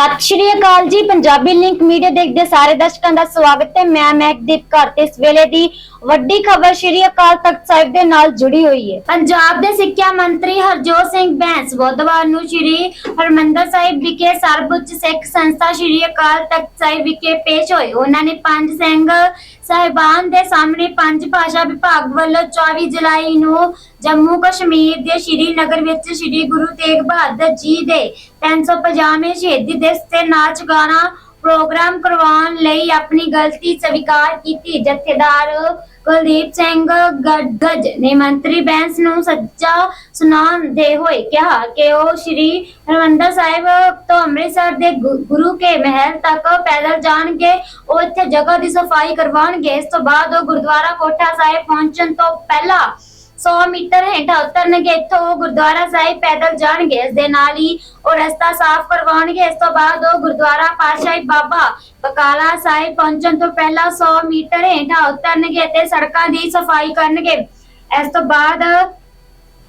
ਸਤਿ ਸ਼੍ਰੀ ਅਕਾਲ ਜੀ। Punjabi link media ਦੇਖਦੇ ਸਾਰੇ ਦਰਸ਼ਕਾਂ ਦਾ ਸਵਾਗਤ ਹੈ। ਮੈਂ ਮਹਿਕਦੀਪ ਕੌਰ ਤੇ ਇਸ ਵੇਲੇ ਦੀ ਵੱਡੀ ਖਬਰ ਸ਼੍ਰੀ ਅਕਾਲ ਤਖਤ ਸਾਹਿਬ ਦੇ ਨਾਲ ਜੁੜੀ ਹੋਈ ਹੈ। ਪੰਜਾਬ ਦੇ ਸਿੱਖਿਆ ਮੰਤਰੀ ਹਰਜੋਤ ਸਿੰਘ ਬੈਂਸ ਬੁੱਧਵਾਰ ਨੂੰ ਸ਼੍ਰੀ ਹਰਮੰਦਰ ਸਾਹਿਬ ਵਿਖੇ ਸਰਬਉੱਚ ਸਿੱਖ ਸੰਸਥਾ ਸ਼੍ਰੀ ਅਕਾਲ ਤਖਤ ਸਾਹਿਬ ਵਿਖੇ ਪੇਸ਼ ਹੋਏ। ਉਹਨਾਂ ਨੇ ਪੰਜ ਸਿੰਘ ਸਾਹਿਬਾਨ ਦੇ ਸਾਹਮਣੇ ਪੰਜ ਭਾਸ਼ਾ ਵਿਭਾਗ ਵੱਲੋਂ 24 ਜੁਲਾਈ ਨੂੰ ਜੰਮੂ ਕਸ਼ਮੀਰ ਦੇ ਸ਼੍ਰੀਨਗਰ ਵਿੱਚ ਸ਼੍ਰੀ ਗੁਰੂ ਤੇਗ ਬਹਾਦਰ ਜੀ ਦੇ 350ਵੇਂ ਸ਼ਹੀਦੀ ਦਿਵਸ ਤੇ ਨਾਚ ਗਾਣਾ ਪ੍ਰੋਗਰਾਮ ਕਰਵਾਉਣ ਲਈ ਆਪਣੀ ਗਲਤੀ ਸਵੀਕਾਰ ਕੀਤੀ। ਜਥੇਦਾਰ ਕੁਲਦੀਪ ਸਿੰਘ ਗੱਗਜ ਨੇ ਮੰਤਰੀ ਬੈਂਸ ਨੂੰ ਸੱਚਾ ਸੁਣਾਉਂਦੇ ਹੋਏ ਕਿਹਾ ਕਿ ਉਹ ਸ਼੍ਰੀ ਹਰਿਮੰਦਰ ਸਾਹਿਬ ਤੋਂ ਅੰਮ੍ਰਿਤਸਰ ਦੇ ਗੁਰੂ ਕੇ ਮਹਿਲ ਤੱਕ ਪੈਦਲ ਜਾਣਗੇ। ਉਹ ਇੱਥੇ ਜਗ੍ਹਾ ਦੀ ਸਫ਼ਾਈ ਕਰਵਾਉਣਗੇ। ਇਸ ਤੋਂ ਬਾਅਦ ਉਹ ਗੁਰਦੁਆਰਾ ਕੋਠਾ ਸਾਹਿਬ ਪਹੁੰਚਣ ਤੋਂ ਪਹਿਲਾਂ 100 ਮੀਟਰ ਹੇਠਾਂ ਉਤਰਨਗੇ, ਇੱਥੋਂ ਗੁਰਦੁਆਰਾ ਸਾਹਿਬ ਪੈਦਲ ਜਾਣਗੇ, ਇਸ ਦੇ ਨਾਲ ਹੀ ਉਹ ਰਸਤਾ ਸਾਫ਼ ਕਰਵਾਉਣਗੇ। ਇਸ ਤੋਂ ਬਾਅਦ ਉਹ ਗੁਰਦੁਆਰਾ ਪਾਤਸ਼ਾਹੀ ਬਾਬਾ ਬਕਾਲਾ ਸਾਹਿਬ ਪਹੁੰਚਣ ਤੋਂ ਪਹਿਲਾਂ 100 ਮੀਟਰ ਹੇਠਾਂ ਉਤਰਨਗੇ ਅਤੇ ਸੜਕਾਂ ਦੀ ਸਫ਼ਾਈ ਕਰਨਗੇ। ਇਸ ਤੋਂ ਬਾਅਦ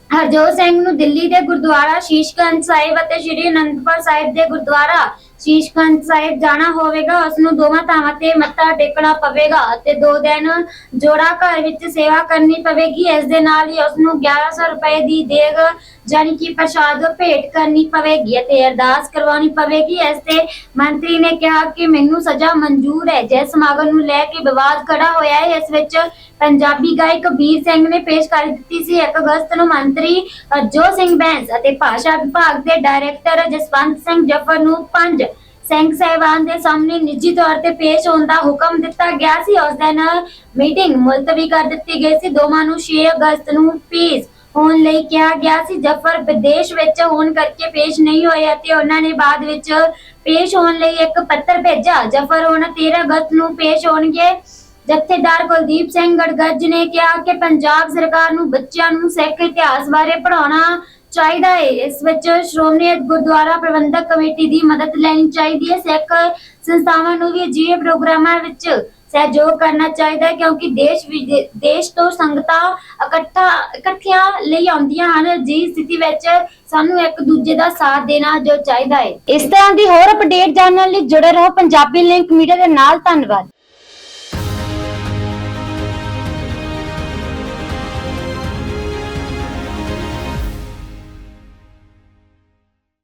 ਹਰਜੋਤ ਸਿੰਘ ਨੂੰ ਦਿੱਲੀ ਦੇ ਗੁਰਦੁਆਰਾ ਸ਼ੀਸ਼ਗੰਜ ਸਾਹਿਬ ਅਤੇ ਸ਼੍ਰੀ ਅਨੰਦਪੁਰ ਸਾਹਿਬ ਦੇ ਗੁਰਦੁਆਰਾ ਸ਼ੀਸ਼ਗੰਜ ਸਾਹਿਬ ਜਾਣਾ ਹੋਵੇਗਾ ਉਸ ਨੂੰ ਦੋਵਾਂ ਥਾਵਾਂ ਤੇ ਮੱਥਾ ਟੇਕਣਾ ਪਵੇਗਾ ਅਤੇ ਦੋ ਦਿਨ ਜੋੜਾ ਘਰ ਵਿੱਚ ਸੇਵਾ ਕਰਨੀ ਪਵੇਗੀ। ਇਸ ਦੇ ਨਾਲ ਹੀ ਉਸ ਨੂੰ 1100 ਰੁਪਏ ਦੀ ਦੇਗ ਜਾਨੀ ਕਿ ਪ੍ਰਸ਼ਾਦ ਭੇਟ ਕਰਨੀ ਪਵੇਗੀ ਅਤੇ ਅਰਦਾਸ ਕਰਵਾਉਣੀ ਪਵੇਗੀ। ਇਸ ਤੇ ਮੰਤਰੀ ਨੇ ਕਿਹਾ ਕਿ ਮੈਨੂੰ ਸਜ਼ਾ ਮਨਜ਼ੂਰ ਹੈ। ਜਿਸ ਸਮਾਗਮ ਨੂੰ ਲੈ ਕੇ ਵਿਵਾਦ ਖੜਾ ਹੋਇਆ ਹੈ, ਇਸ ਵਿੱਚ ਪੰਜਾਬੀ ਗਾਇਕ ਵੀਰ ਸਿੰਘ ਨੇ ਪੇਸ਼ ਕਰ ਦਿੱਤੀ ਸੀ। 1 ਅਗਸਤ ਨੂੰ ਮੰਤਰੀ ਜੋ ਸਿੰਘ ਬੈਂਸ ਅਤੇ ਭਾਸ਼ਾ ਵਿਭਾਗ ਦੇ ਡਾਇਰੈਕਟਰ ਜਸਵੰਤ ਸਿੰਘ ਜਫਰ ਨੂੰ ਪੰਜ ਸਿੰਘ ਸਾਹਿਬਾਨ ਦੇ ਸਾਹਮਣੇ ਨਿੱਜੀ ਤੌਰ ਤੇ ਪੇਸ਼ ਹੋਣ ਦਾ ਹੁਕਮ ਦਿੱਤਾ ਗਿਆ ਸੀ। ਉਸ ਦਿਨ ਮੀਟਿੰਗ ਮੁਲਤਵੀ ਕਰ ਦਿੱਤੀ ਗਈ ਸੀ। ਦੋਵਾਂ ਨੂੰ 6 ਅਗਸਤ ਨੂੰ ਪੇਸ਼ ਹੋਣ ਲਈ ਕਿਹਾ ਗਿਆ ਸੀ। ਜਫਰ ਵਿਦੇਸ਼ ਵਿੱਚ ਹੋਣ ਕਰਕੇ ਪੇਸ਼ ਨਹੀਂ ਹੋਏ ਅਤੇ ਉਹਨਾਂ ਨੇ ਬਾਅਦ ਵਿੱਚ ਪੇਸ਼ ਹੋਣ ਲਈ ਇੱਕ ਪੱਤਰ ਭੇਜਿਆ। ਜਫਰ ਹੁਣ 13 ਅਗਸਤ ਨੂੰ ਪੇਸ਼ ਹੋਣਗੇ। ਜਥੇਦਾਰ ਕੁਲਦੀਪ ਸਿੰਘ ਗੜਗੱਜ ਨੇ ਕਿਹਾ ਕਿ ਪੰਜਾਬ ਸਰਕਾਰ ਨੂੰ ਬੱਚਿਆਂ ਨੂੰ ਸਿੱਖ ਇਤਿਹਾਸ ਬਾਰੇ ਪੜ੍ਹਾਉਣਾ ਚਾਹੀਦਾ ਹੈ। ਇਸ ਵਿੱਚ ਸ਼੍ਰੋਮਣੀ ਗੁਰਦੁਆਰਾ ਪ੍ਰਬੰਧਕ ਕਮੇਟੀ ਦੀ ਮਦਦ ਲੈਣੀ ਚਾਹੀਦੀ ਹੈ। ਸਿੱਖ ਸੰਸਥਾਵਾਂ ਨੂੰ ਵੀ ਅਜਿਹੇ ਪ੍ਰੋਗਰਾਮਾਂ ਵਿੱਚ ਸਹਿਯੋਗ ਕਰਨਾ ਚਾਹੀਦਾ ਹੈ, ਕਿਉਂਕਿ ਦੇਸ਼ ਦੇਸ਼ ਤੋਂ ਸੰਗਤਾਂ ਇਕੱਠਾ, ਇਕੱਠੀਆਂ ਲਈ ਆਉਂਦੀਆਂ ਹਨ। ਜੀ ਸਥਿਤੀ ਵਿੱਚ ਸਾਨੂੰ ਇੱਕ ਦੂਜੇ ਦਾ ਸਾਥ ਦੇਣਾ ਜੋ ਚਾਹੀਦਾ ਹੈ। ਇਸ ਤਰ੍ਹਾਂ ਦੀ ਹੋਰ ਅਪਡੇਟ ਜਾਣਨ ਲਈ ਜੁੜੇ ਰਹੋ। ਪੰਜਾਬੀ ਲਿੰਕ ਮੀਡੀਆ ਦੇ ਨਾਲ। ਧੰਨਵਾਦ।